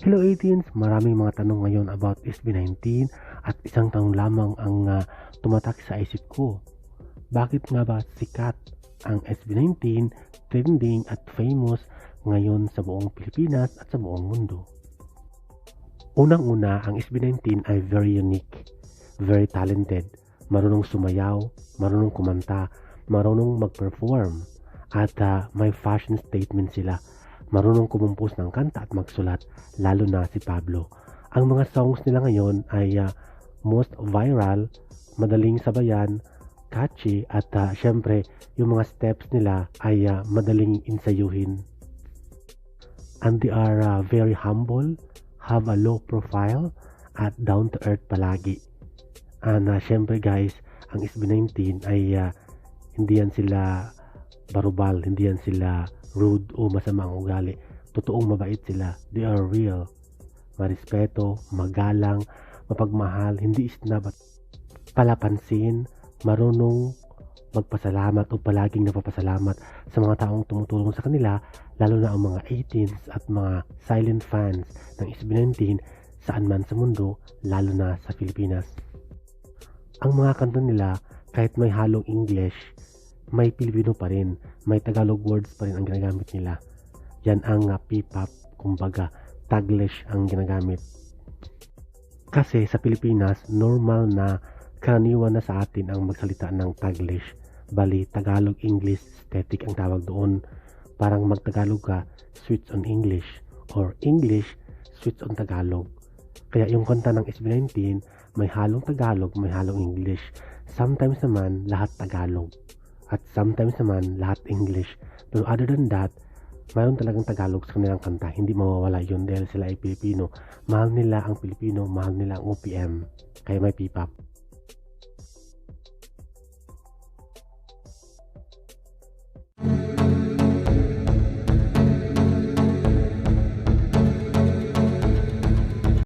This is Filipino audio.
Hello 18s, maraming mga tanong ngayon about SB19 at isang tanong lamang ang uh, tumatak sa isip ko. Bakit nga ba sikat ang SB19, trending at famous ngayon sa buong Pilipinas at sa buong mundo? Unang-una, ang SB19 ay very unique, very talented, marunong sumayaw, marunong kumanta, marunong mag-perform, at uh, may fashion statement sila marunong kumumpos ng kanta at magsulat, lalo na si Pablo. Ang mga songs nila ngayon ay uh, most viral, madaling sabayan, catchy, at uh, syempre, yung mga steps nila ay uh, madaling insayuhin. And they are uh, very humble, have a low profile, at down to earth palagi. And uh, syempre guys, ang SB19 ay uh, hindi yan sila barubal, hindi yan sila rude o masama ang ugali. Totoong mabait sila. They are real. Marespeto, magalang, mapagmahal, hindi isnab at palapansin, marunong magpasalamat o palaging napapasalamat sa mga taong tumutulong sa kanila, lalo na ang mga 18s at mga silent fans ng SB19 saan man sa mundo, lalo na sa Pilipinas. Ang mga kanta nila, kahit may halong English, may Pilipino pa rin, may Tagalog words pa rin ang ginagamit nila. Yan ang uh, P-pop, kumbaga Taglish ang ginagamit. Kasi sa Pilipinas, normal na karaniwan na sa atin ang magsalita ng Taglish. Bali, Tagalog English aesthetic ang tawag doon. Parang magtagalog ka, switch on English. Or English, switch on Tagalog. Kaya yung kanta ng SB19, may halong Tagalog, may halong English. Sometimes naman, lahat Tagalog. At sometimes naman, lahat English. Pero other than that, mayroon talagang Tagalog sa kanilang kanta. Hindi mawawala yun dahil sila ay Pilipino. Mahal nila ang Pilipino, mahal nila ang OPM. Kaya may P-pop.